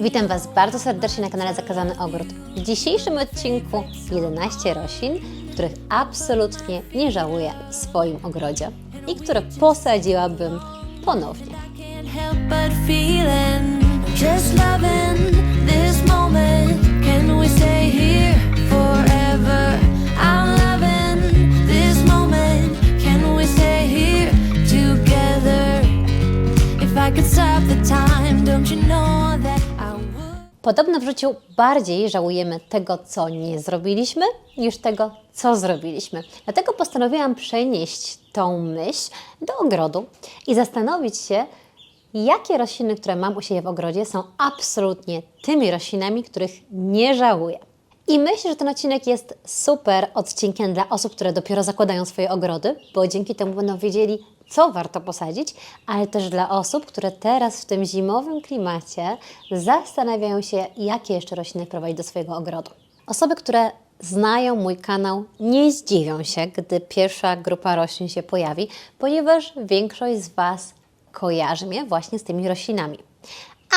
Witam Was bardzo serdecznie na kanale Zakazany Ogród. W dzisiejszym odcinku 11 roślin, których absolutnie nie żałuję w swoim ogrodzie i które posadziłabym ponownie. I could stop the time, don't you know that? Podobno w życiu bardziej żałujemy tego, co nie zrobiliśmy, niż tego, co zrobiliśmy. Dlatego postanowiłam przenieść tą myśl do ogrodu i zastanowić się, jakie rośliny, które mam u siebie w ogrodzie, są absolutnie tymi roślinami, których nie żałuję. I myślę, że ten odcinek jest super odcinkiem dla osób, które dopiero zakładają swoje ogrody, bo dzięki temu będą wiedzieli, co warto posadzić, ale też dla osób, które teraz w tym zimowym klimacie zastanawiają się, jakie jeszcze rośliny wprowadzić do swojego ogrodu. Osoby, które znają mój kanał, nie zdziwią się, gdy pierwsza grupa roślin się pojawi, ponieważ większość z Was kojarzy mnie właśnie z tymi roślinami.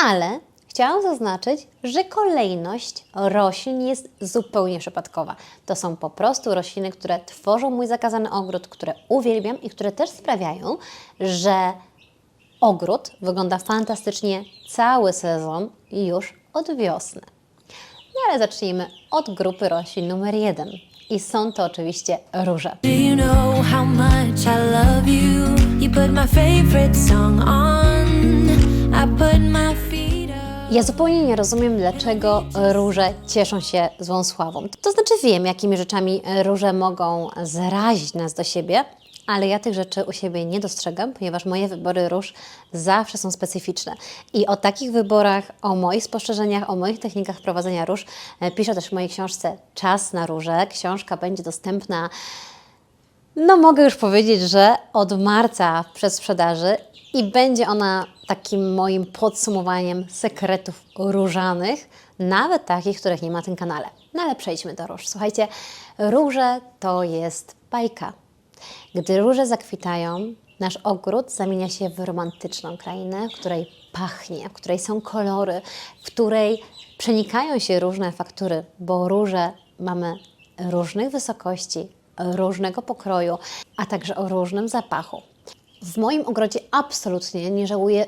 Ale chciałam zaznaczyć, że kolejność roślin jest zupełnie przypadkowa. To są po prostu rośliny, które tworzą mój zakazany ogród, które uwielbiam i które też sprawiają, że ogród wygląda fantastycznie cały sezon już od wiosny. No ale zacznijmy od grupy roślin numer jeden. I są to oczywiście róże. I put my Ja zupełnie nie rozumiem, dlaczego róże cieszą się złą sławą. To znaczy wiem, jakimi rzeczami róże mogą zrazić nas do siebie, ale ja tych rzeczy u siebie nie dostrzegam, ponieważ moje wybory róż zawsze są specyficzne. I o takich wyborach, o moich spostrzeżeniach, o moich technikach prowadzenia róż e, piszę też w mojej książce Czas na róże. Książka będzie dostępna no, mogę już powiedzieć, że od marca w przedsprzedaży i będzie ona takim moim podsumowaniem sekretów różanych, nawet takich, których nie ma na tym kanale. No ale przejdźmy do róż. Słuchajcie, róże to jest bajka. Gdy róże zakwitają, nasz ogród zamienia się w romantyczną krainę, w której pachnie, w której są kolory, w której przenikają się różne faktury, bo róże mamy różnych wysokości, różnego pokroju, a także o różnym zapachu. W moim ogrodzie absolutnie nie żałuję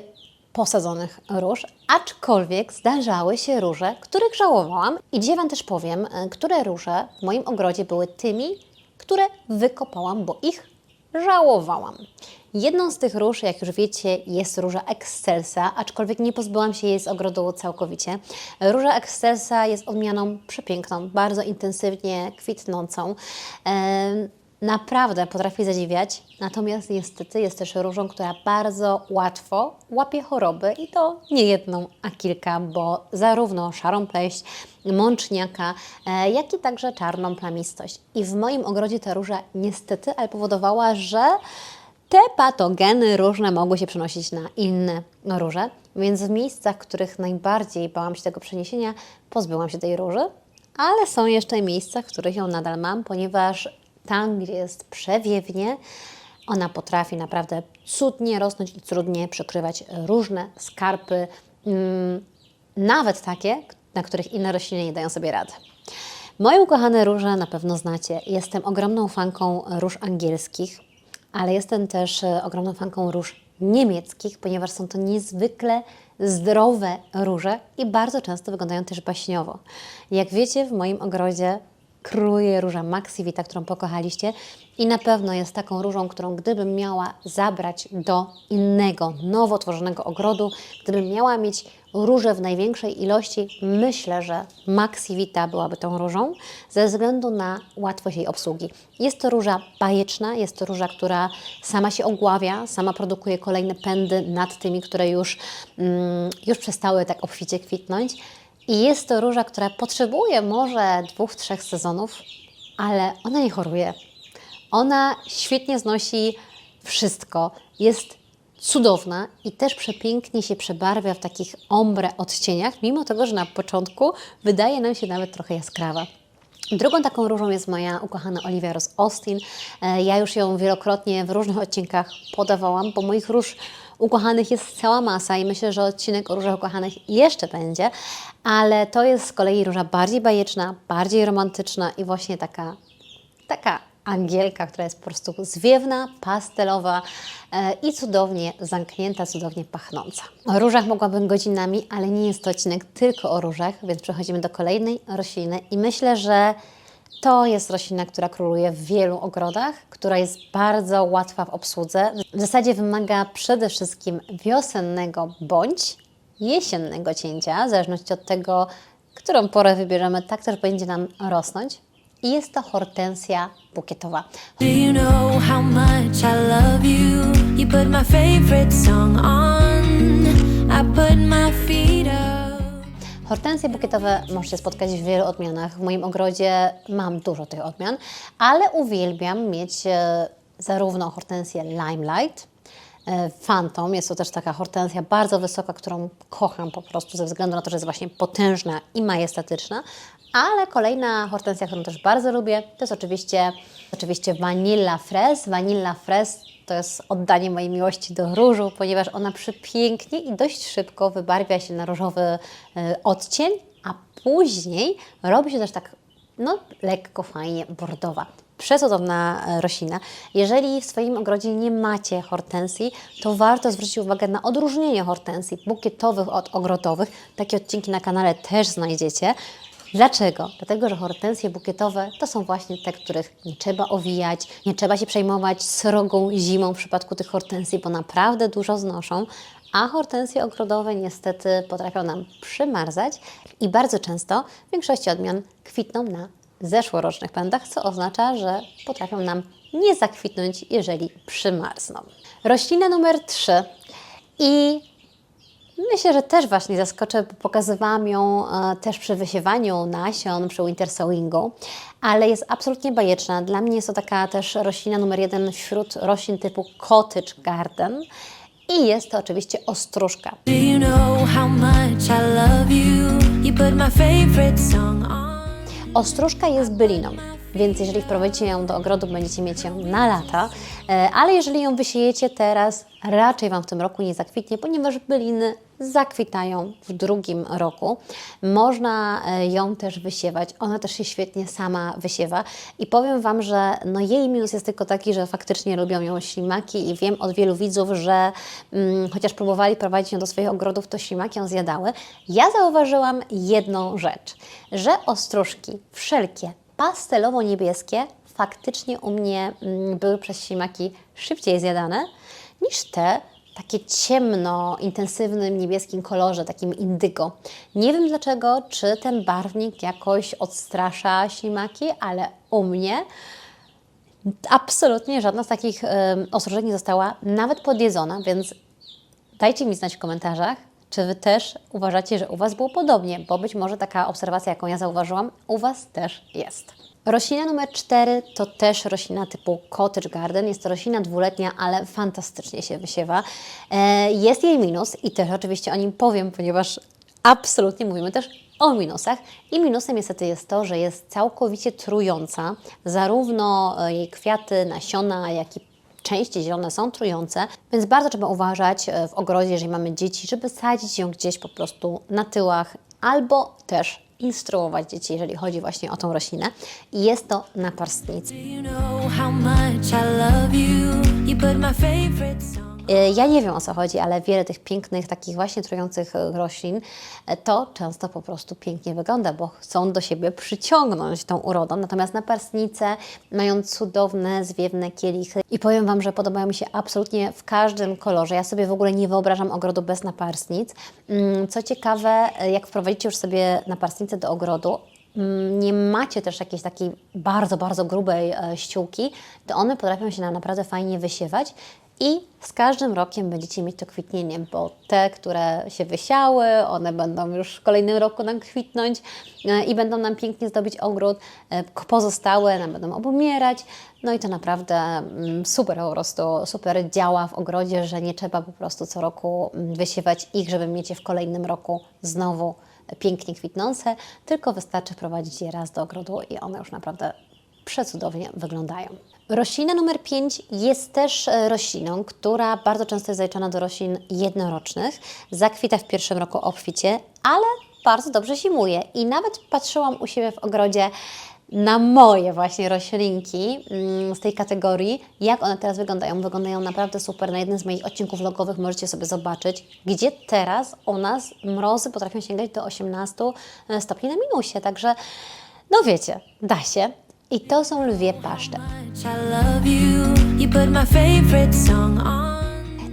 posadzonych róż, aczkolwiek zdarzały się róże, których żałowałam. I dzisiaj Wam też powiem, e, które róże w moim ogrodzie były tymi, które wykopałam, bo ich żałowałam. Jedną z tych róż, jak już wiecie, jest róża Excelsa, aczkolwiek nie pozbyłam się jej z ogrodu całkowicie. Róża Excelsa jest odmianą przepiękną, bardzo intensywnie kwitnącą. Naprawdę potrafi zadziwiać, natomiast niestety jest też różą, która bardzo łatwo łapie choroby i to nie jedną, a kilka, bo zarówno szarą pleść, mączniaka, e, jak i także czarną plamistość. I w moim ogrodzie ta róża niestety ale powodowała, że te patogeny różne mogły się przenosić na inne róże, więc w miejscach, w których najbardziej bałam się tego przeniesienia, pozbyłam się tej róży, ale są jeszcze miejsca, w których ją nadal mam, ponieważ tam, gdzie jest przewiewnie, ona potrafi naprawdę cudnie rosnąć i cudnie przykrywać różne skarpy, mm, nawet takie, na których inne rośliny nie dają sobie rady. Moje ukochane róże na pewno znacie. Jestem ogromną fanką róż angielskich, ale jestem też e, ogromną fanką róż niemieckich, ponieważ są to niezwykle zdrowe róże i bardzo często wyglądają też baśniowo. Jak wiecie, w moim ogrodzie króluje róża Maxi Vita, którą pokochaliście i na pewno jest taką różą, którą gdybym miała zabrać do innego, nowo tworzonego ogrodu, gdybym miała mieć różę w największej ilości, myślę, że Maxi Vita byłaby tą różą ze względu na łatwość jej obsługi. Jest to róża bajeczna, jest to róża, która sama się ogławia, sama produkuje kolejne pędy nad tymi, które już, mm, już przestały tak obficie kwitnąć. I jest to róża, która potrzebuje może dwóch, trzech sezonów, ale ona nie choruje. Ona świetnie znosi wszystko. Jest cudowna i też przepięknie się przebarwia w takich ombre odcieniach, mimo tego, że na początku wydaje nam się nawet trochę jaskrawa. Drugą taką różą jest moja ukochana Olivia Rose Austin. E, Ja już ją wielokrotnie w różnych odcinkach podawałam, bo moich róż ukochanych jest cała masa i myślę, że odcinek o różach ukochanych jeszcze będzie, ale to jest z kolei róża bardziej bajeczna, bardziej romantyczna i właśnie taka, taka angielka, która jest po prostu zwiewna, pastelowa e, i cudownie zamknięta, cudownie pachnąca. O różach mogłabym godzinami, ale nie jest to odcinek tylko o różach, więc przechodzimy do kolejnej rośliny i myślę, że to jest roślina, która króluje w wielu ogrodach, która jest bardzo łatwa w obsłudze. W zasadzie wymaga przede wszystkim wiosennego bądź jesiennego cięcia, w zależności od tego, którą porę wybierzemy, tak też będzie nam rosnąć. I jest to hortensja bukietowa. You know you? You on. Hortensje bukietowe możecie spotkać w wielu odmianach. W moim ogrodzie mam dużo tych odmian, ale uwielbiam mieć e, zarówno hortensję Limelight, e, Phantom, jest to też taka hortensja bardzo wysoka, którą kocham po prostu ze względu na to, że jest właśnie potężna i majestatyczna, ale kolejna hortensja, którą też bardzo lubię, to jest oczywiście, oczywiście Vanilla Frez. Vanilla Frez to jest oddanie mojej miłości do różu, ponieważ ona przepięknie i dość szybko wybarwia się na różowy e, odcień, a później robi się też tak no, lekko, fajnie bordowa. Przecudowna e, roślina. Jeżeli w swoim ogrodzie nie macie hortensji, to warto zwrócić uwagę na odróżnienie hortensji bukietowych od ogrodowych. Takie odcinki na kanale też znajdziecie. Dlaczego? Dlatego, że hortensje bukietowe to są właśnie te, których nie trzeba owijać, nie trzeba się przejmować srogą zimą w przypadku tych hortensji, bo naprawdę dużo znoszą, a hortensje ogrodowe niestety potrafią nam przymarzać i bardzo często w większości odmian kwitną na zeszłorocznych pędach, co oznacza, że potrafią nam nie zakwitnąć, jeżeli przymarzną. Roślina numer 3 i Myślę, że też właśnie zaskoczę, bo pokazywałam ją e, też przy wysiewaniu nasion, przy winter sowingu, ale jest absolutnie bajeczna. Dla mnie jest to taka też roślina numer jeden wśród roślin typu cottage garden i jest to oczywiście ostróżka. Ostróżka jest byliną, więc jeżeli wprowadzicie ją do ogrodu, będziecie mieć ją na lata, e, ale jeżeli ją wysiejecie teraz, raczej Wam w tym roku nie zakwitnie, ponieważ byliny zakwitają w drugim roku. Można e, ją też wysiewać, ona też się świetnie sama wysiewa i powiem Wam, że no jej minus jest tylko taki, że faktycznie lubią ją ślimaki i wiem od wielu widzów, że mm, chociaż próbowali prowadzić ją do swoich ogrodów, to ślimaki ją zjadały. Ja zauważyłam jedną rzecz, że ostróżki wszelkie pastelowo-niebieskie faktycznie u mnie mm, były przez ślimaki szybciej zjadane niż te takie ciemno, intensywnym niebieskim kolorze, takim indygo. Nie wiem dlaczego, czy ten barwnik jakoś odstrasza ślimaki, ale u mnie absolutnie żadna z takich ostrożek nie została nawet podjedzona, więc Dajcie mi znać w komentarzach, czy Wy też uważacie, że u Was było podobnie, bo być może taka obserwacja, jaką ja zauważyłam, u Was też jest. Roślina numer 4 to też roślina typu cottage garden. Jest to roślina dwuletnia, ale fantastycznie się wysiewa. E, Jest jej minus i też oczywiście o nim powiem, ponieważ absolutnie mówimy też o minusach. I minusem niestety jest to, że jest całkowicie trująca. Zarówno e, jej kwiaty, nasiona, jak i części zielone są trujące, więc bardzo trzeba uważać e, w ogrodzie, jeżeli mamy dzieci, żeby sadzić ją gdzieś po prostu na tyłach albo też instruować dzieci, jeżeli chodzi właśnie o tą roślinę. I jest to naparstnica. E, Ja nie wiem o co chodzi, ale wiele tych pięknych, takich właśnie trujących e, roślin, e, to często po prostu pięknie wygląda, bo chcą do siebie przyciągnąć tą urodą. Natomiast naparstnice mają cudowne, zwiewne kielichy i powiem Wam, że podobają mi się absolutnie w każdym kolorze. Ja sobie w ogóle nie wyobrażam ogrodu bez naparstnic. Mm, Co ciekawe, jak wprowadzicie już sobie naparstnicę do ogrodu, mm, nie macie też jakiejś takiej bardzo, bardzo grubej ściółki, to one potrafią się nam naprawdę fajnie wysiewać i z każdym rokiem będziecie mieć to kwitnienie, bo te, które się wysiały, one będą już w kolejnym roku nam kwitnąć e, i będą nam pięknie zdobić ogród. E, Pozostałe nam będą obumierać. No i to naprawdę mm, super po prostu, super działa w ogrodzie, że nie trzeba po prostu co roku mm, wysiewać ich, żeby mieć je w kolejnym roku znowu pięknie kwitnące, tylko wystarczy wprowadzić je raz do ogrodu i one już naprawdę przecudownie wyglądają. Roślina numer 5 jest też e, rośliną, która bardzo często jest zaliczana do roślin jednorocznych. Zakwita w pierwszym roku obficie, ale bardzo dobrze zimuje. I nawet patrzyłam u siebie w ogrodzie na moje właśnie roślinki mm, z tej kategorii, jak one teraz wyglądają. Wyglądają naprawdę super. Na jednym z moich odcinków vlogowych możecie sobie zobaczyć, gdzie teraz u nas mrozy potrafią sięgać do 18 stopni na minusie. Także, no wiecie, da się. I to są lwie paszcze.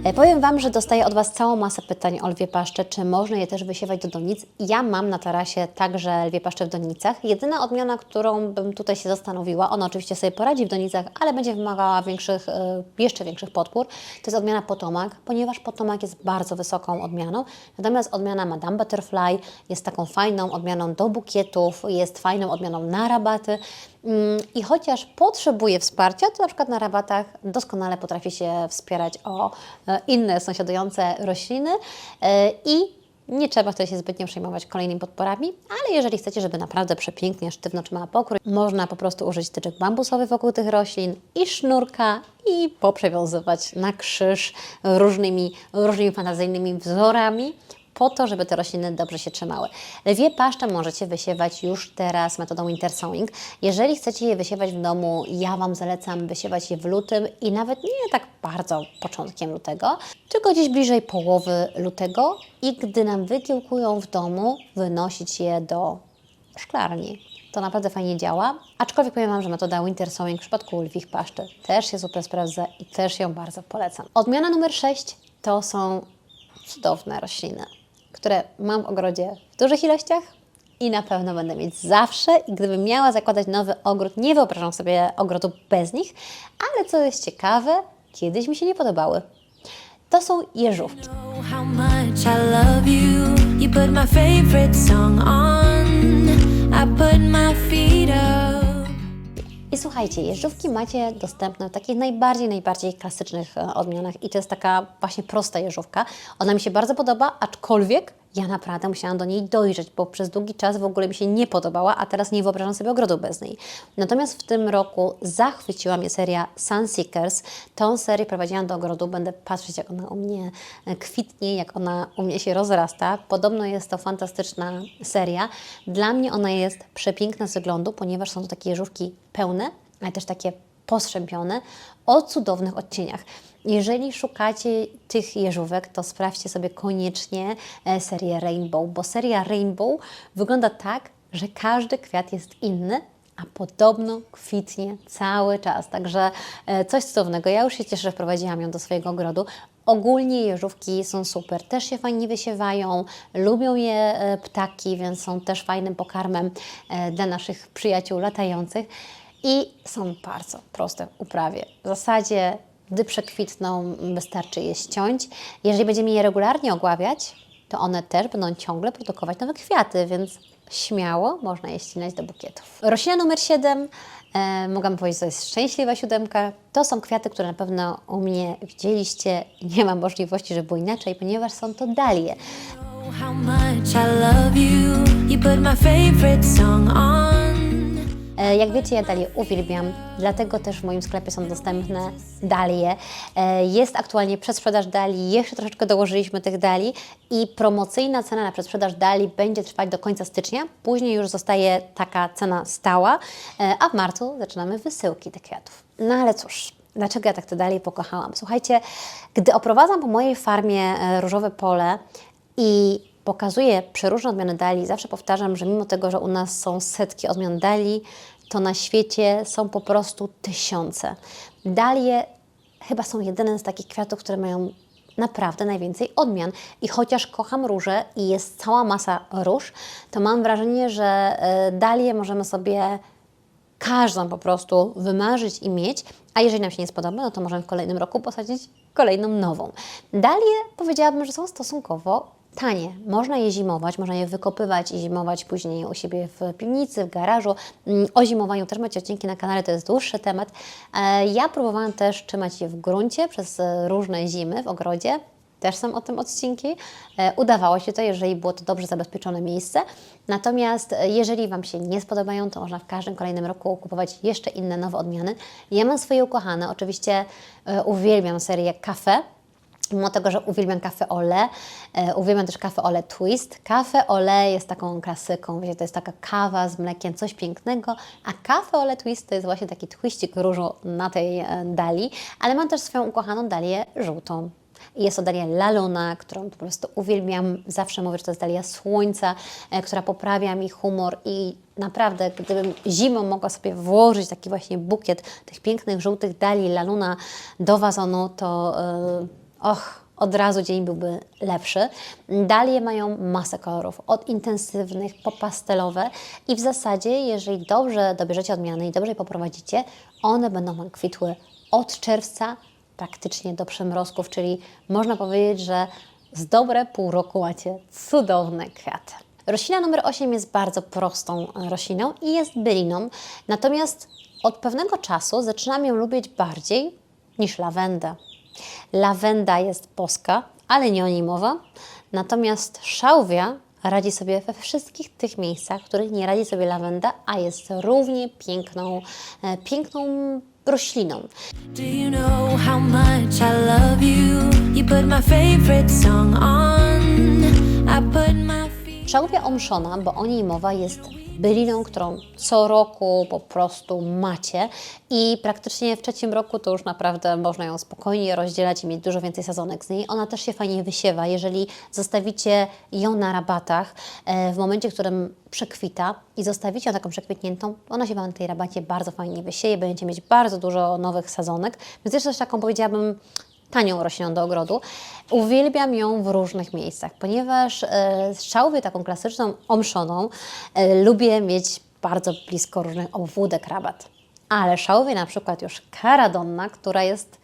E, Powiem Wam, że dostaję od Was całą masę pytań o lwie paszcze, czy można je też wysiewać do donic. Ja mam na tarasie także lwie paszcze w donicach. Jedyna odmiana, którą bym tutaj się zastanowiła, ona oczywiście sobie poradzi w donicach, ale będzie wymagała większych, e, jeszcze większych podpór, to jest odmiana Potomac, ponieważ Potomac jest bardzo wysoką odmianą. Natomiast odmiana Madame Butterfly jest taką fajną odmianą do bukietów, jest fajną odmianą na rabaty. Mm, I chociaż potrzebuje wsparcia, to na przykład na rabatach doskonale potrafi się wspierać o e, inne sąsiadujące rośliny e, i nie trzeba wtedy się zbytnio przejmować kolejnymi podporami, ale jeżeli chcecie, żeby naprawdę przepięknie, sztywno trzymała pokój, można po prostu użyć tyczek bambusowych wokół tych roślin i sznurka i poprzewiązywać na krzyż różnymi, różnymi fantazyjnymi wzorami po to, żeby te rośliny dobrze się trzymały. Lwie paszcze możecie wysiewać już teraz metodą wintersowing. Jeżeli chcecie je wysiewać w domu, ja Wam zalecam wysiewać je w lutym i nawet nie tak bardzo początkiem lutego, tylko gdzieś bliżej połowy lutego i gdy nam wykiełkują w domu, wynosić je do szklarni. To naprawdę fajnie działa, aczkolwiek powiem Wam, że metoda winter sowing w przypadku lwich paszczy też się super sprawdza i też ją bardzo polecam. Odmiana numer 6 to są cudowne rośliny, które mam w ogrodzie w dużych ilościach i na pewno będę mieć zawsze. I gdybym miała zakładać nowy ogród, nie wyobrażam sobie ogrodu bez nich, ale co jest ciekawe, kiedyś mi się nie podobały. To są jeżówki. I put my feet up. I słuchajcie, jeżówki macie dostępne w takich najbardziej, najbardziej klasycznych e, odmianach i to jest taka właśnie prosta jeżówka. Ona mi się bardzo podoba, aczkolwiek ja naprawdę musiałam do niej dojrzeć, bo przez długi czas w ogóle mi się nie podobała, a teraz nie wyobrażam sobie ogrodu bez niej. Natomiast w tym roku zachwyciła mnie seria Sunseekers. Tą serię prowadziłam do ogrodu, będę patrzeć jak ona u mnie e, kwitnie, jak ona u mnie się rozrasta. Podobno jest to fantastyczna seria. Dla mnie ona jest przepiękna z wyglądu, ponieważ są to takie jeżówki pełne, ale też takie postrzępione o cudownych odcieniach. Jeżeli szukacie tych jeżówek, to sprawdźcie sobie koniecznie e, serię Rainbow, bo seria Rainbow wygląda tak, że każdy kwiat jest inny, a podobno kwitnie cały czas. Także e, coś cudownego. Ja już się cieszę, że wprowadziłam ją do swojego ogrodu. Ogólnie jeżówki są super, też się fajnie wysiewają, lubią je e, ptaki, więc są też fajnym pokarmem dla naszych przyjaciół latających i są bardzo proste w uprawie. W zasadzie, gdy przekwitną, wystarczy je ściąć. Jeżeli będziemy je regularnie ogławiać, to one też będą ciągle produkować nowe kwiaty, więc śmiało można je ścinać do bukietów. Roślina numer 7, e, mogłam powiedzieć, to jest szczęśliwa siódemka. To są kwiaty, które na pewno u mnie widzieliście. Nie mam możliwości, żeby było inaczej, ponieważ są to dalie. How much I love you. You put my favorite song on. E, Jak wiecie, ja dalie uwielbiam, dlatego też w moim sklepie są dostępne dalie. E, Jest aktualnie przedsprzedaż dali, jeszcze troszeczkę dołożyliśmy tych dali i promocyjna cena na przedsprzedaż dali będzie trwać do końca stycznia. Później już zostaje taka cena stała, e, a w marcu zaczynamy wysyłki tych kwiatów. No ale cóż, dlaczego ja tak te dalie pokochałam? Słuchajcie, gdy oprowadzam po mojej farmie różowe pole i pokazuję przeróżne odmiany dali, zawsze powtarzam, że mimo tego, że u nas są setki odmian dali, to na świecie są po prostu tysiące. Dalie chyba są jedyne z takich kwiatów, które mają naprawdę najwięcej odmian. I chociaż kocham róże i jest cała masa róż, to mam wrażenie, że e, dalie możemy sobie każdą po prostu wymarzyć i mieć, a jeżeli nam się nie spodoba, no to możemy w kolejnym roku posadzić kolejną nową. Dalie powiedziałabym, że są stosunkowo tanie. Można je zimować, można je wykopywać i zimować później u siebie w piwnicy, w garażu. Mm, O zimowaniu też macie odcinki na kanale, to jest dłuższy temat. E, Ja próbowałam też trzymać je w gruncie przez e, różne zimy w ogrodzie. też są o tym odcinki. E, Udawało się to, jeżeli było to dobrze zabezpieczone miejsce. Natomiast jeżeli Wam się nie spodobają, to można w każdym kolejnym roku kupować jeszcze inne nowe odmiany. Ja mam swoje ukochane, oczywiście uwielbiam serię Cafe. Mimo tego, że uwielbiam kawę Ole, e, uwielbiam też kawę Ole Twist. Kawę Ole jest taką klasyką, wiecie, to jest taka kawa z mlekiem, coś pięknego, a kawę Ole Twist to jest właśnie taki twistik różu na tej e, dali, ale mam też swoją ukochaną dalię żółtą. Jest to dalia La Luna, którą po prostu uwielbiam. Zawsze mówię, że to jest dalia słońca, e, która poprawia mi humor i naprawdę, gdybym zimą mogła sobie włożyć taki właśnie bukiet tych pięknych, żółtych dali La Luna do wazonu, to och, od razu dzień byłby lepszy. Dalie mają masę kolorów, od intensywnych po pastelowe i w zasadzie, jeżeli dobrze dobierzecie odmiany i dobrze je poprowadzicie, one będą Wam kwitły od czerwca praktycznie do przymrozków, czyli można powiedzieć, że z dobre pół roku macie cudowne kwiaty. Roślina numer 8 jest bardzo prostą rośliną i jest byliną, natomiast od pewnego czasu zaczynam ją lubić bardziej niż lawendę. Lawenda jest boska, ale nie o niej mowa, natomiast szałwia radzi sobie we wszystkich tych miejscach, w których nie radzi sobie lawenda, a jest równie piękną, e, piękną rośliną. Do you know how much I love you? You put my favorite song on. I put Szałwia omszona, bo o niej mowa, jest byliną, którą co roku po prostu macie i praktycznie w trzecim roku to już naprawdę można ją spokojnie rozdzielać i mieć dużo więcej sezonek z niej. Ona też się fajnie wysiewa, jeżeli zostawicie ją na rabatach e, w momencie, w którym przekwita i zostawicie ją taką przekwitniętą, ona się Wam na tej rabacie bardzo fajnie wysieje, będziecie mieć bardzo dużo nowych sezonek, więc jest też taką powiedziałabym tanią rośliną do ogrodu. Uwielbiam ją w różnych miejscach, ponieważ e, szałwię taką klasyczną, omszoną, e, lubię mieć bardzo blisko różnych obwódek rabat. Ale szałwię na przykład już karadonna, która jest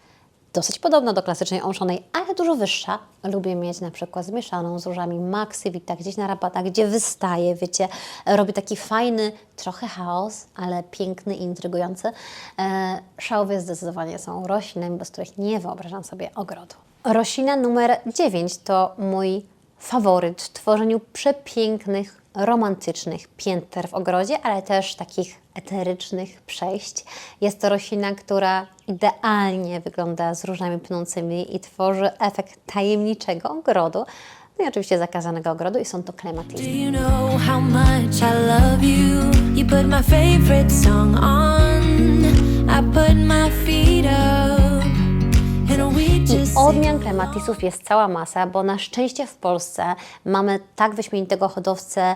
dosyć podobna do klasycznej omszonej, ale dużo wyższa. Lubię mieć na przykład zmieszaną z różami Maxi Vita gdzieś na rabatach, gdzie wystaje, wiecie, robi taki fajny, trochę chaos, ale piękny i intrygujący. E, zdecydowanie są roślinami, bez których nie wyobrażam sobie ogrodu. Roślina numer 9 to mój faworyt w tworzeniu przepięknych, romantycznych pięter w ogrodzie, ale też takich eterycznych przejść. Jest to roślina, która idealnie wygląda z różami pnącymi i tworzy efekt tajemniczego ogrodu. No i oczywiście zakazanego ogrodu i są to Do klematyzy. you know you? You put my favorite song on. I put my feet up. I odmian klematisów jest cała masa, bo na szczęście w Polsce mamy tak wyśmienitego hodowcę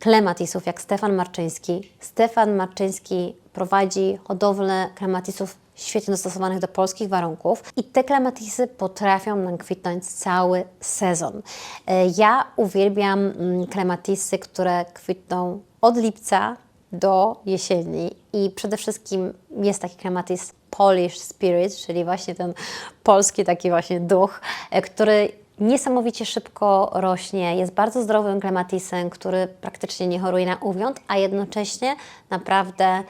klematisów jak Stefan Marczyński. Stefan Marczyński prowadzi hodowlę klematisów świetnie dostosowanych do polskich warunków i te klematisy potrafią nam kwitnąć cały sezon. E, Ja uwielbiam mm, klematisy, które kwitną od lipca do jesieni i przede wszystkim jest taki klematis Polish Spirit, czyli właśnie ten polski taki właśnie duch, e, który niesamowicie szybko rośnie, jest bardzo zdrowym klematisem, który praktycznie nie choruje na uwiąd, a jednocześnie naprawdę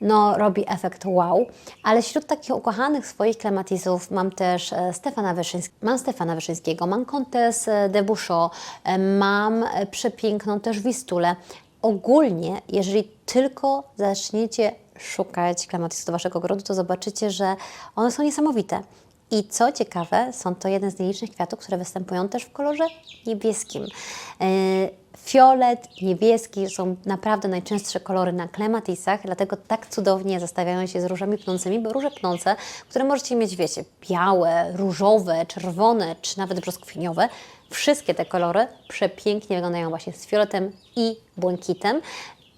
no, robi efekt wow. Ale wśród takich ukochanych swoich klematisów mam też e, Stefana Wyszyńskiego, mam Stefana Wyszyńskiego, mam Comtesse de Bouchot, e, mam e, przepiękną też Wistulę. Ogólnie, jeżeli tylko zaczniecie szukać klematisów do Waszego ogrodu, to zobaczycie, że one są niesamowite. I co ciekawe, są to jeden z nielicznych kwiatów, które występują też w kolorze niebieskim. Yy, Fiolet, niebieski są naprawdę najczęstsze kolory na klematisach, dlatego tak cudownie zestawiają się z różami pnącymi, bo róże pnące, które możecie mieć, wiecie, białe, różowe, czerwone, czy nawet brzoskwiniowe, wszystkie te kolory przepięknie wyglądają właśnie z fioletem i błękitem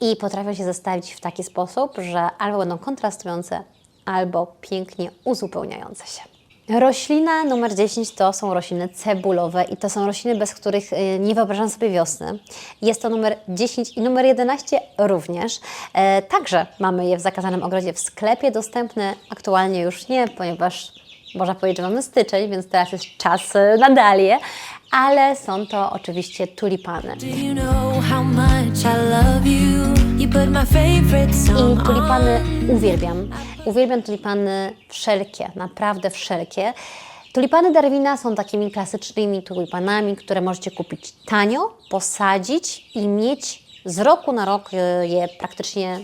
i potrafią się zestawić w taki sposób, że albo będą kontrastujące, albo pięknie uzupełniające się. Roślina numer 10 to są rośliny cebulowe i to są rośliny, bez których y, nie wyobrażam sobie wiosny. Jest to numer 10 i numer 11 również. E, także mamy je w zakazanym ogrodzie w sklepie dostępne. Aktualnie już nie, ponieważ można powiedzieć, że mamy styczeń, więc teraz jest czas y, na dalie, ale są to oczywiście tulipany. I tulipany uwielbiam. Uwielbiam tulipany wszelkie, naprawdę wszelkie. Tulipany Darwina są takimi klasycznymi tulipanami, które możecie kupić tanio, posadzić i mieć z roku na rok e, je praktycznie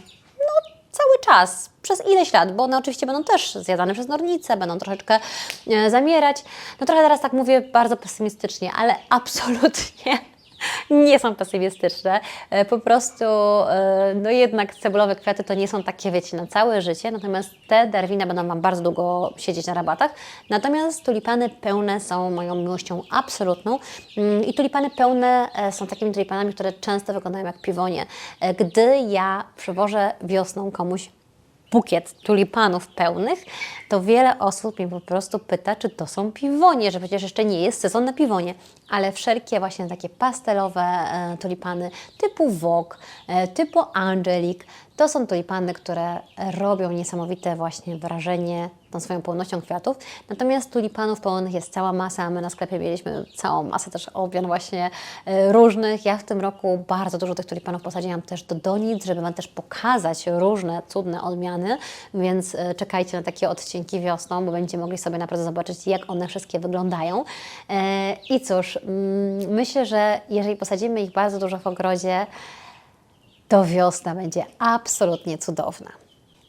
cały czas, przez ileś lat, bo one oczywiście będą też zjadane przez nornice, będą troszeczkę e, zamierać. No trochę teraz tak mówię bardzo pesymistycznie, ale absolutnie nie są pesymistyczne. E, Po prostu, e, no jednak cebulowe kwiaty to nie są takie, wiecie, na całe życie, natomiast te Darwina będą Wam bardzo długo siedzieć na rabatach. Natomiast tulipany pełne są moją miłością absolutną Mm, i tulipany pełne e, są takimi tulipanami, które często wyglądają jak piwonie. Gdy ja przywożę wiosną komuś bukiet tulipanów pełnych, to wiele osób mnie po prostu pyta, czy to są piwonie, że przecież jeszcze nie jest sezon na piwonie, ale wszelkie właśnie takie pastelowe e, tulipany typu Vogue, typu Angelic, to są tulipany, które robią niesamowite właśnie wrażenie tą swoją pełnością kwiatów. Natomiast tulipanów pełnych jest cała masa, my na sklepie mieliśmy całą masę też odmian właśnie e, różnych. Ja w tym roku bardzo dużo tych tulipanów posadziłam też do donic, żeby Wam też pokazać różne cudne odmiany, więc e, czekajcie na takie odcinki wiosną, bo będziecie mogli sobie naprawdę zobaczyć, jak one wszystkie wyglądają. E, I cóż, mm, myślę, że jeżeli posadzimy ich bardzo dużo w ogrodzie, to wiosna będzie absolutnie cudowna.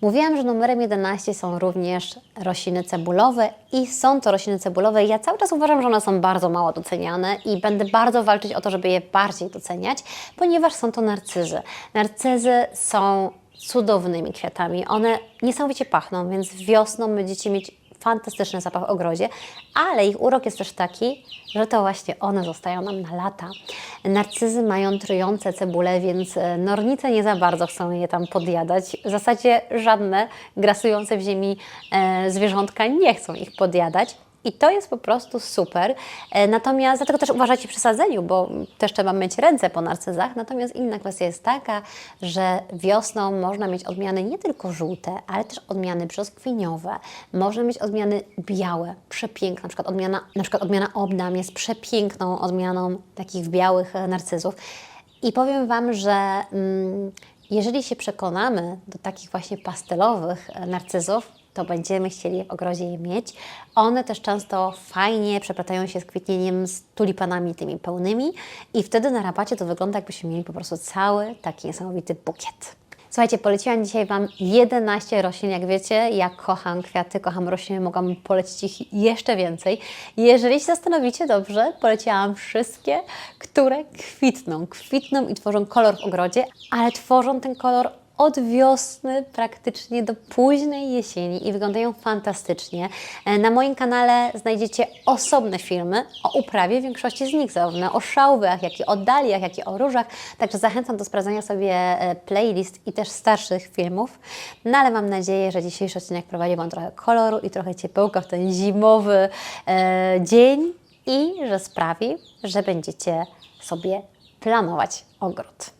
Mówiłam, że numerem 11 są również rośliny cebulowe i są to rośliny cebulowe. Ja cały czas uważam, że one są bardzo mało doceniane i będę bardzo walczyć o to, żeby je bardziej doceniać, ponieważ są to narcyzy. Narcyzy są cudownymi kwiatami. One niesamowicie pachną, więc wiosną będziecie mieć fantastyczny zapach w ogrodzie, ale ich urok jest też taki, że to właśnie one zostają nam na lata. Narcyzy mają trujące cebule, więc e, nornice nie za bardzo chcą je tam podjadać. W zasadzie żadne grasujące w ziemi e, zwierzątka nie chcą ich podjadać. I to jest po prostu super. E, Natomiast dlatego też uważajcie przy sadzeniu, bo też trzeba myć ręce po narcyzach. Natomiast inna kwestia jest taka, że wiosną można mieć odmiany nie tylko żółte, ale też odmiany brzoskwiniowe. Można mieć odmiany białe, przepiękne. Na przykład odmiana, na przykład odmiana obdam jest przepiękną odmianą takich białych e, narcyzów. I powiem Wam, że mm, jeżeli się przekonamy do takich właśnie pastelowych e, narcyzów, to będziemy chcieli w ogrodzie je mieć. One też często fajnie przeplatają się z kwitnieniem z tulipanami tymi pełnymi i wtedy na rabacie to wygląda jakbyśmy mieli po prostu cały taki niesamowity bukiet. Słuchajcie, poleciłam dzisiaj Wam 11 roślin. Jak wiecie, ja kocham kwiaty, kocham rośliny, mogłam polecić ich jeszcze więcej. Jeżeli się zastanowicie dobrze, poleciłam wszystkie, które kwitną. Kwitną i tworzą kolor w ogrodzie, ale tworzą ten kolor od wiosny praktycznie do późnej jesieni i wyglądają fantastycznie. E, Na moim kanale znajdziecie osobne filmy o uprawie większości z nich, zarówno o szałwach, jak i o daliach, jak i o różach. Także zachęcam do sprawdzenia sobie e, playlist i też starszych filmów. No ale mam nadzieję, że dzisiejszy odcinek prowadzi Wam trochę koloru i trochę ciepełka w ten zimowy e, dzień i że sprawi, że będziecie sobie planować ogród.